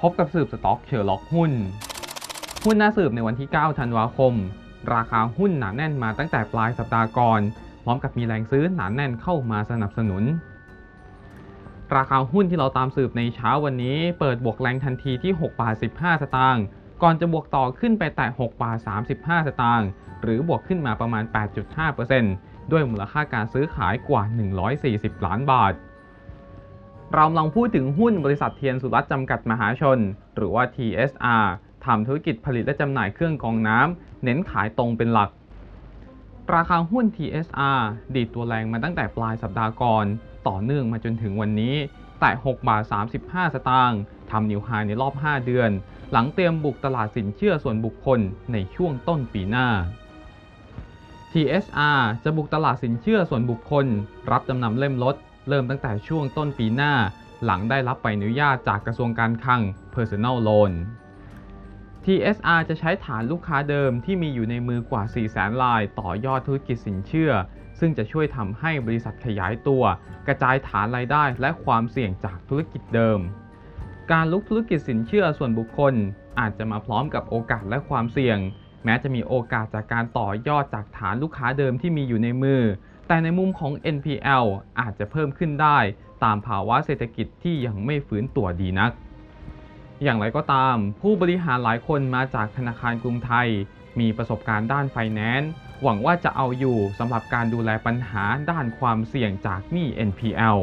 พบกับสืบสต็อกเชอร์ล็อกหุ้น หุ้นน่าสืบในวันที่ 9 ธันวาคม ราคาหุ้นหนาแน่นมาตั้งแต่ปลายสัปดาห์ก่อน พร้อมกับมีแรงซื้อหนาแน่นเข้ามาสนับสนุน ราคาหุ้นที่เราตามสืบในเช้าวันนี้ เปิดบวกแรงทันทีที่6บาท15 สตางค์ ก่อนจะบวกต่อขึ้นไปแต่6บาท35 สตางค์ หรือบวกขึ้นมาประมาณ 8.5%ด้วยมูลค่าการซื้อขายกว่า 140 ล้านบาท เราลองพูดถึงหุ้นบริษัทเทียนสุรัตน์จำกัดมหาชน หรือว่า TSR ทำธุรกิจผลิตและจำหน่ายเครื่องกรองน้ำเน้นขายตรงเป็นหลัก ราคาหุ้น TSR ดีดตัวแรงมาตั้งแต่ปลายสัปดาห์ก่อน ต่อเนื่องมาจนถึงวันนี้ แต่ 6 บาท 35 สตางค์ทำนิวไฮในรอบ 5 เดือน หลังเตรียมบุกตลาดสินเชื่อส่วนบุคคลในช่วงต้นปีหน้า TSR จะบุกตลาดสินเชื่อส่วนบุคคล รับจำนำเล่มรถ เริ่มตั้งแต่ช่วงต้นปีหน้า หลังได้รับใบอนุญาตจากกระทรวงการคลัง Personal Loan TSR จะใช้ฐานลูกค้าเดิมที่มีอยู่ในมือกว่า4แสนราย ต่อยอดธุรกิจสินเชื่อ ซึ่งจะช่วยทำให้บริษัทขยายตัว กระจายฐานรายได้และความเสี่ยงจากธุรกิจเดิม การลุกธุรกิจสินเชื่อส่วนบุคคล อาจจะมาพร้อมกับโอกาสและความเสี่ยง แม้จะมีโอกาสจากการต่อยอดจากฐานลูกค้าเดิมที่มีอยู่ในมือ แต่ในมุมของ NPL อาจจะเพิ่มขึ้นได้ตามภาวะเศรษฐกิจที่ยังไม่ฟื้นตัวดีนัก อย่างไรก็ตาม ผู้บริหารหลายคนมาจากธนาคารกรุงไทย มีประสบการณ์ด้านไฟแนนซ์หวังว่าจะเอาอยู่สำหรับการดูแลปัญหาด้านความเสี่ยงจากหนี้ NPL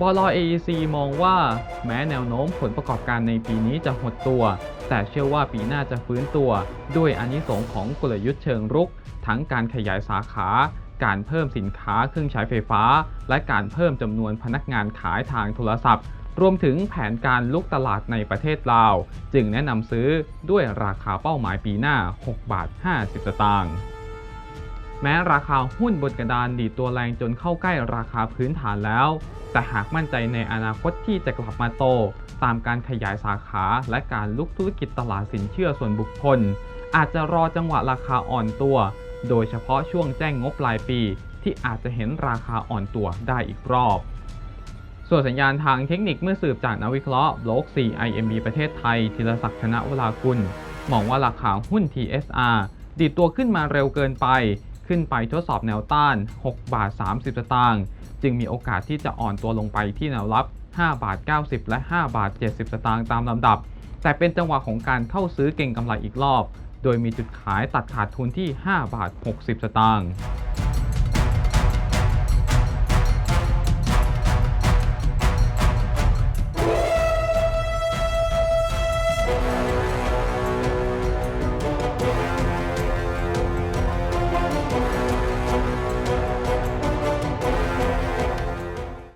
บล AEC มองว่าแม้แนวโน้มผลประกอบการในปีนี้จะหดตัว แต่เชื่อว่าปีหน้าจะฟื้นตัว ด้วยอนนิสงของกลยุทธ์เชิงรุก ทั้งการขยายสาขา การเพิ่มสินค้าเครื่องใช้ไฟฟ้า และการเพิ่มจำนวนพนักงานขายทางโทรศัพท์ รวมถึงแผนการลุกตลาดในประเทศลาว จึงแนะนำซื้อด้วยราคาเป้าหมายปีหน้า 6 บาท 50 สตางค์ แม้ราคาหุ้นบนกระดานดีตัวแรงจนเข้าใกล้ราคาพื้นฐานแล้ว แต่หากมั่นใจในอนาคตที่จะกลับมาโต ตามการขยายสาขาและการลุกธุรกิจตลาดสินเชื่อส่วนบุคคล อาจจะรอจังหวะราคาอ่อนตัว โดยเฉพาะช่วงแจ้งงบปลายปี ที่อาจจะเห็นราคาอ่อนตัวได้อีกรอบ ส่วนสัญญาณทางเทคนิคเมื่อสืบจากนักวิเคราะห์บล็อก4 IMB ประเทศไทยธีรศักดิ์ชนะวรากุลมองว่าราคาหุ้น TSR ดีดตัวขึ้นมาเร็วเกินไป ขึ้นไปทดสอบแนวต้าน 6 บาท 30 สตางค์ จึงมีโอกาสที่จะอ่อนตัวลงไปที่แนวรับ 5 บาท 90 และ 5 บาท 70 สตางค์ตามลำดับ แต่เป็นจังหวะของการเข้าซื้อเก่งกำไรอีกรอบ โดยมีจุดขายตัดขาดทุนที่ 5 บาท 60 สตางค์